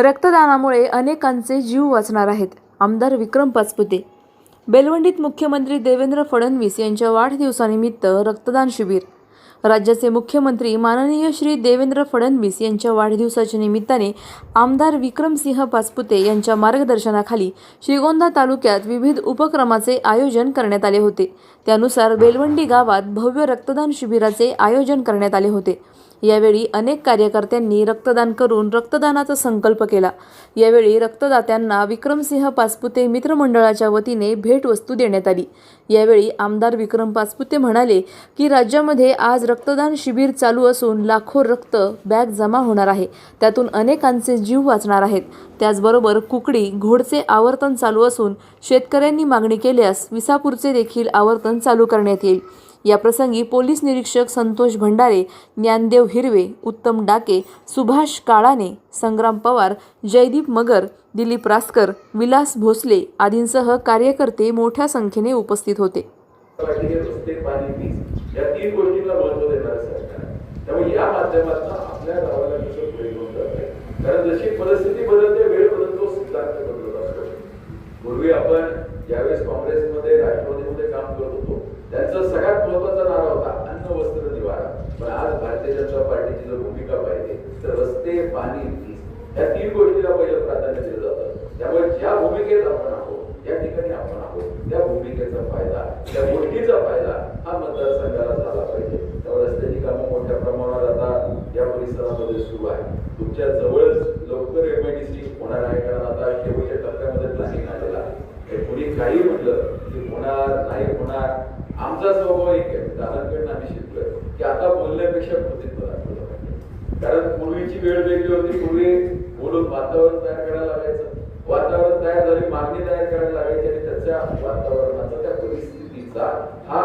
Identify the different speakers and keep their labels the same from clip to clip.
Speaker 1: रक्तदानामुळे अनेकांचे जीव वाचणार आहेत. आमदार विक्रम पाचपुते. बेलवंडीत मुख्यमंत्री देवेंद्र फडणवीस यांच्या वाढदिवसानिमित्त रक्तदान शिबिर. राज्याचे मुख्यमंत्री माननीय श्री देवेंद्र फडणवीस यांच्या वाढदिवसाच्या निमित्ताने आमदार विक्रमसिंह पाचपुते यांच्या मार्गदर्शनाखाली श्रीगोंदा तालुक्यात विविध उपक्रमाचे आयोजन करण्यात आले होते. त्यानुसार बेलवंडी गावात भव्य रक्तदान शिबिराचे आयोजन करण्यात आले होते. यावेळी अनेक कार्यकर्त्यांनी रक्तदान करून रक्तदानाचा संकल्प केला. यावेळी रक्तदात्यांना विक्रमसिंह पाचपुते मित्रमंडळाच्या वतीने भेटवस्तू देण्यात आली. यावेळी आमदार विक्रम पाचपुते म्हणाले की राज्यामध्ये आज रक्तदान शिबिर चालू असून लाखो रक्त बॅग जमा होणार आहे. त्यातून अनेकांचे जीव वाचणार आहेत. त्याचबरोबर कुकडी घोडचे आवर्तन चालू असून शेतकऱ्यांनी मागणी केल्यास विसापूरचे देखील आवर्तन चालू करण्यात येईल. याप्रसंगी पोलीस निरीक्षक संतोष भंडारे ज्ञानदेव हिरवे उत्तम डाके सुभाष काळाने संग्राम पवार जयदीप मगर दिलीप रासकर विलास भोसले आदींसह कार्यकर्ते मोठ्या संख्येने उपस्थित होते.
Speaker 2: या त्यामुळे या माध्यमातून आपल्या गावाला कसं पुढे घेऊन कारण जशी परिस्थिती बदलते वेळ बदलतो सिद्धांत बदलत असतो पूर्वी आपण ज्यावेळेस काँग्रेसमध्ये राष्ट्रवादीमध्ये काम करत होतो त्यांचा सगळ्यात महत्त्वाचा नारा होता अन्न वस्त्र निवारा. पण आज भारतीय जनता पार्टीची जर भूमिका पाहिजे तर रस्ते पाणी वीज या तीन गोष्टीला पहिलं प्राधान्य दिलं जातं. त्यामुळे ज्या भूमिकेत आपण आहोत या ठिकाणी आपण आहोत त्या भूमिकेचा फायदा त्या गोष्टीचा फायदा हा मतदारसंघाला झाला पाहिजे. त्यामुळे रस्त्याची कामं मोठ्या प्रमाणावर आता या परिसरामध्ये सुरू आहे तुमच्या जवळच लवकर एमआयडीसी होणार आहे कारण आता शेवटच्या टप्प्यामध्ये प्लॅनिंग आलेला आहे हे कुणी काही म्हटलं की होणार नाही होणार आमचा स्वभाव एक आहे दादांकडनं आम्ही शिकलोय की आता बोलण्यापेक्षा कृतीत दाखवलं पाहिजे कारण पूर्वीची वेळ वेगळी होती पूर्वी बोलून वातावरण तयार करायला लागायचं. वातावरण तयार झाली मागणी तयार करायला लागायची आणि त्याच्या वातावरणाचा त्या परिस्थितीचा हा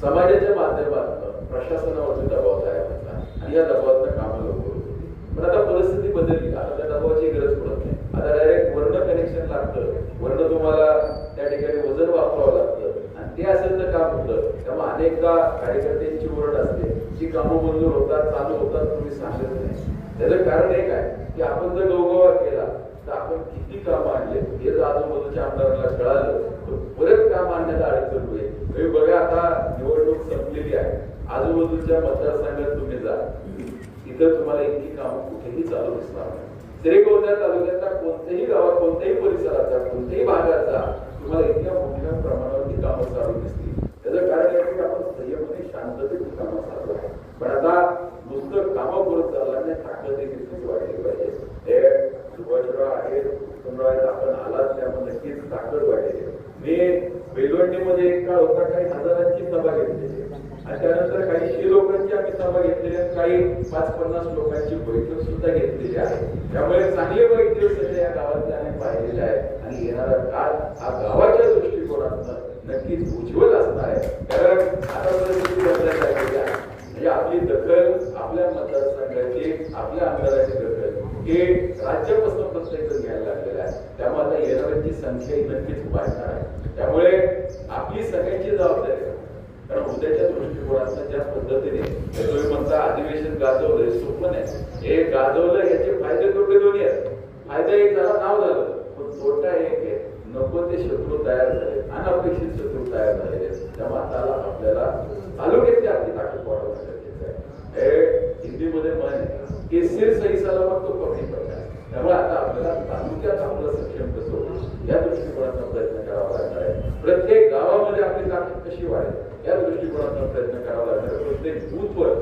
Speaker 2: समाजाच्या माध्यमातून प्रशासनावरती दबाव तयार होता. आणि या दबावातनं कामं लवकर होत होती. पण आता परिस्थिती बदलली. आता त्या दबावाची गरज पडत नाही. आता डायरेक्ट वर्ण कनेक्शन लागतं. वर्ण तुम्हाला त्या ठिकाणी वजन वापरावं लागतं. आणि ते असेल तर काम होतं. त्यामुळे अनेकदा कार्यकर्त्यांची ओरड असते जी कामं मंजूर होतात चालू होतात तुम्ही सांगत नाही. त्याचं कारण एक आहे की आपण जर गौगवा केला तर आपण किती कामं आणले? हे जर आजूबाजूच्या आमदाराला कळालं तर परत काम आणण्यात अडचण होईल तुम्ही बघा आता निवडणूक संपलेली आहे. आजूबाजूच्या मतदारसंघात तुम्ही जा. इथं तुम्हाला इतकी कामं कुठेही चालू दिसणार नाही. श्रीगोंदा तालुक्याच्या कोणत्याही गावात कोणत्याही परिसराचा कोणत्याही भागाचा तुम्हाला इतक्या मोठ्या प्रमाणावरती कामं चालू दिसतील त्याचं कारण आहे की आपण संयमाने शांततेत कामं चालू आहे पण आता नुसतं कामं करत चाललं नाही ताकद देखील तितकी वाढली पाहिजे हे सुभाषराव आहेत उत्तमराव आहेत आपण आलात त्यामुळे नक्कीच ताकद वाढलेली आहे. मी बेलवंडीमध्ये एक काळ होता काही हजारांची सभा घेतलेली आणि त्यानंतर काही शे लोकांची आम्ही सभा घेतलेल्या काही पाच पन्नास लोकांची बैठक सुद्धा घेतलेली आहे. त्यामुळे चांगले वाईट सध्या या गावातले आम्ही पाहिलेले आहे आणि येणारा काळ हा गावाच्या दृष्टिकोनातून नक्कीच उज्ज्वल असणार आहे. कारण आता परिस्थिती बदलायला लागलेली आहे म्हणजे आपली दखल आपल्या मतदारसंघाची आपल्या आमदाराची दखल हे राज्यापासून प्रत्येक घ्यायला लागलेलं आहे. त्यामुळे आता येणाऱ्यांची संख्या नक्कीच वाढणार आहे. त्यामुळे आपली सगळ्यांची जबाबदारी आहे. कारण उद्याच्या दृष्टिकोनातून ज्या पद्धतीने हे तुम्ही म्हणता अधिवेशन गाजवलंय सोपं नाही. हे गाजवलं याचे फायदे तोटे दोन्ही आहेत. फायदा एक झाला नाव झालं. पण तोटा एक आहे नको ते शत्रू तयार झाले अनपेक्षित शत्रू तयार झालेले आहेत. त्यामुळे आपल्याला तालुक्याची आपली ताकद वाढवणं गरजेचं आहे. हे हिंदीमध्ये म्हण आहे की सिर सही सलामत तो कमी प्रकार त्यामुळे आता आपल्याला तालुक्यात आपलं सक्षम कसं होईल या दृष्टिकोनाचा प्रयत्न करावा लागणार आहे. प्रत्येक गावामध्ये आपली ताकद कशी वाढेल या दृष्टिकोनाचा प्रयत्न करावा लागणार आहे. प्रत्येक बूथवर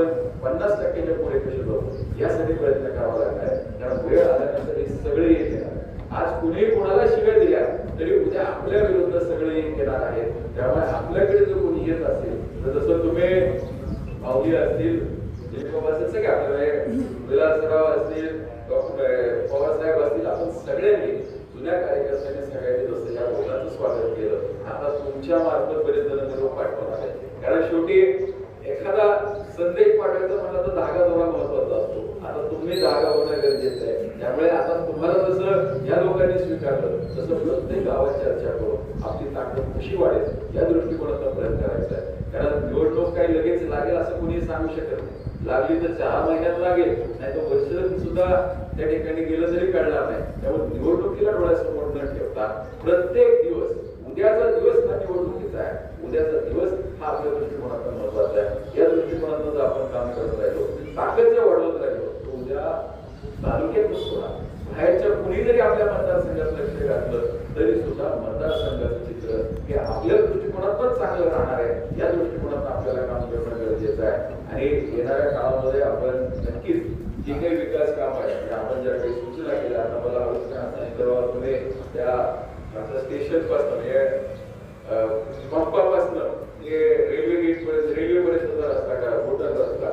Speaker 2: आपण पन्नास टक्क्याच्या पुढे कसे जाऊ यासाठी प्रयत्न करावा लागणार कारण वेळ आल्यानंतर हे सगळे येत आज कुणी कोणाला शिव्या दिल्या तरी उद्या आपल्या विरुद्ध सगळे येणार आहेत. त्यामुळे आपल्याकडे जर कोणी येत असेल तर जसं तुम्ही माऊली असतील असतील सगळे आपल्याकडे विलासराव असतील डॉक्टर पवार साहेब असतील आपण सगळ्यांनी जुन्या कार्यकर्त्यांनी सगळ्यांनी जसं या बोलाचं स्वागत केलं आता तुमच्या मार्फत बरेच जण पाठवणार आहे कारण शेवटी एखादा संदेश पाठवायचा म्हटलं तर धागा थोडा महत्त्वाचा असतो. आता तुम्ही धागा होणं गरजेचं आहे. त्यामुळे आता तुम्हाला जसं या लोकांनी स्वीकारलं तसं प्रत्येक गावात चर्चा करून आपली ताकद कशी वाढेल या दृष्टिकोनाचा प्रयत्न करायचा आहे. कारण निवडणूक काही लगेच लागेल असं कोणी सांगू शकत नाही. लागली तर सहा महिन्यात लागेल नाही तर वर्ष सुद्धा त्या ठिकाणी गेलं तरी कळणार नाही. त्यामुळे निवडणुकीला डोळ्यासमोर न ठेवता प्रत्येक दिवस उद्याचा दिवस हा निवडणुकीचा आहे. उद्याचा दिवस हा आपल्या दृष्टिकोनातून महत्त्वाचा आहे. या दृष्टिकोनातून जर आपण काम करत राहिलो ताकद जर वाढवत राहिलो तर उद्या तालुक्यात सोडा. ना बाहेरच्या कुणी जरी आपल्या मतदारसंघात लक्ष घातलं तरी सुद्धा मतदारसंघाचं चित्र हे आपल्या दृष्टिकोनातच चांगलं राहणार आहे. या दृष्टिकोनातून आपल्याला काम करणं गरजेचं आहे. आणि येणाऱ्या काळामध्ये आपण नक्कीच जे काही विकास काम आहे म्हणजे आपण ज्या काही सूचना केल्या आता मला सांगितलं तुम्ही त्या स्टेशनपासून म्हणजे म्हणजे पंपापासून रेल्वे गेट पर्यंत रेल्वे पर्यंतचा रस्ता का मोठा रस्ता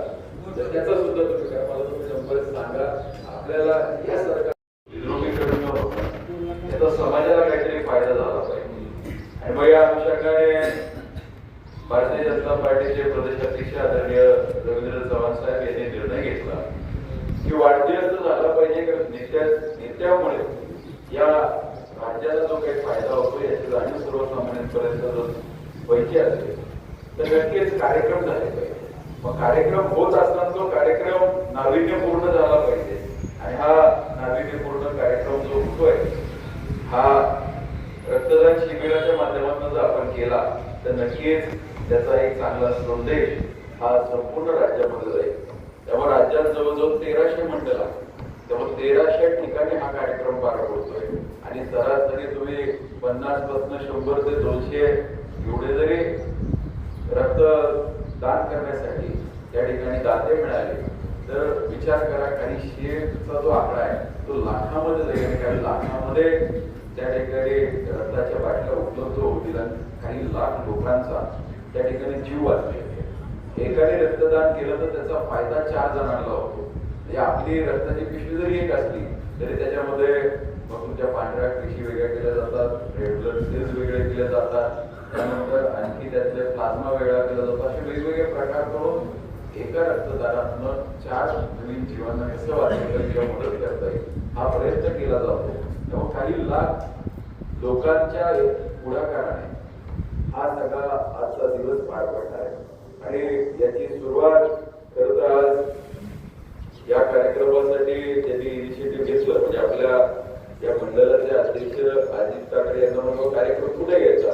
Speaker 2: तर त्याचा सुद्धा तुम्ही काय मला तुम्ही नंबर सांगा. आपल्याला या सरकार विद्रोहीकरण न होता याचा समाजाला काहीतरी फायदा झाला पाहिजे. आणि मग या अनुषंगाने भारतीय जनता पार्टीचे प्रदेशाध्यक्ष आदरणीय रवींद्र चव्हाण साहेब यांनी निर्णय घेतला की वाढदिवस झाला पाहिजे कारण नेत्या नेत्यामुळे या राज्याला जो काही फायदा होतो याची जाणीव सर्वसामान्यांपर्यंत जर व्हायची असेल तर नक्कीच कार्यक्रम झाले पाहिजे. मग कार्यक्रम होत असताना तो कार्यक्रम नाविन्यपूर्ण झाला पाहिजे. आणि हा नाविन्यपूर्ण कार्यक्रम जो होतोय हा रक्तदान शिबिराच्या माध्यमातून जर आपण केला तर नक्कीच त्याचा एक चांगला संदेश हा संपूर्ण राज्यामध्ये जाईल. त्यामुळे राज्यात जवळजवळ तेराशे मंडळ आहेत. त्यामुळे तेराशे ठिकाणी हा कार्यक्रम पार पडतोय. आणि सरासरी तुम्ही पन्नासपासून शंभर ते दोनशे एवढे जरी रक्त दान करण्यासाठी त्या ठिकाणी दाते मिळाले तर विचार करा काही शेतचा जो आकडा आहे तो लाखामध्ये जाईल. आणि काही लाखामध्ये त्या ठिकाणी रक्ताच्या बाटल्या उपलब्ध होतील काही लाख लोकांचा त्या ठिकाणी जीव वाचले. एकाने रक्तदान केलं तर त्याचा फायदा चार जणांना होतो. म्हणजे आपली रक्ताची पिशवी जरी एक असली तरी त्याच्यामध्ये मग तुमच्या पांढऱ्या पिशी वेगळ्या केल्या जातात रेड ब्लड सेल्स वेगळे केले जातात. त्यानंतर आणखी त्यातले प्लाझ्मा वेगळा केला जातो. असे वेगवेगळे प्रकार करून एका रक्तदानातून चार नवीन जीवांना कसं वाचवलं किंवा मदत करता येईल हा प्रयत्न केला जातो. तेव्हा काही लाख लोकांच्या पुढाकाराने हा सगळा आजचा दिवस पार पडणार आहे. आणि याची सुरुवात खरं तर आज या कार्यक्रमासाठी त्यांनी इनिशिएटिव्ह घेतलं. म्हणजे आपल्या या मंडळाचे अध्यक्ष अजित ठाकरे यांना म्हणून कार्यक्रम कुठे घ्यायचा?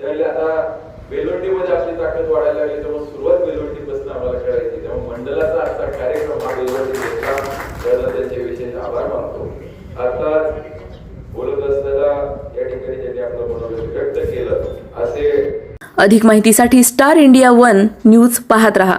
Speaker 2: त्यावेळी आता बेलवंडीमध्ये आपली ताकद वाढायला लागली तेव्हा सुरुवात बेलवंडीपासून आम्हाला करायची. त्यामुळे मंडळाचा आता कार्यक्रम हा बेलवंडी घेतला. त्याला त्यांचे विशेष आभार मानतो. आता बोलत असताना या ठिकाणी त्यांनी आपलं मनोरंजन व्यक्त केलं. असे
Speaker 1: अधिक माहितीसाठी स्टार इंडिया वन न्यूज पाहत रहा.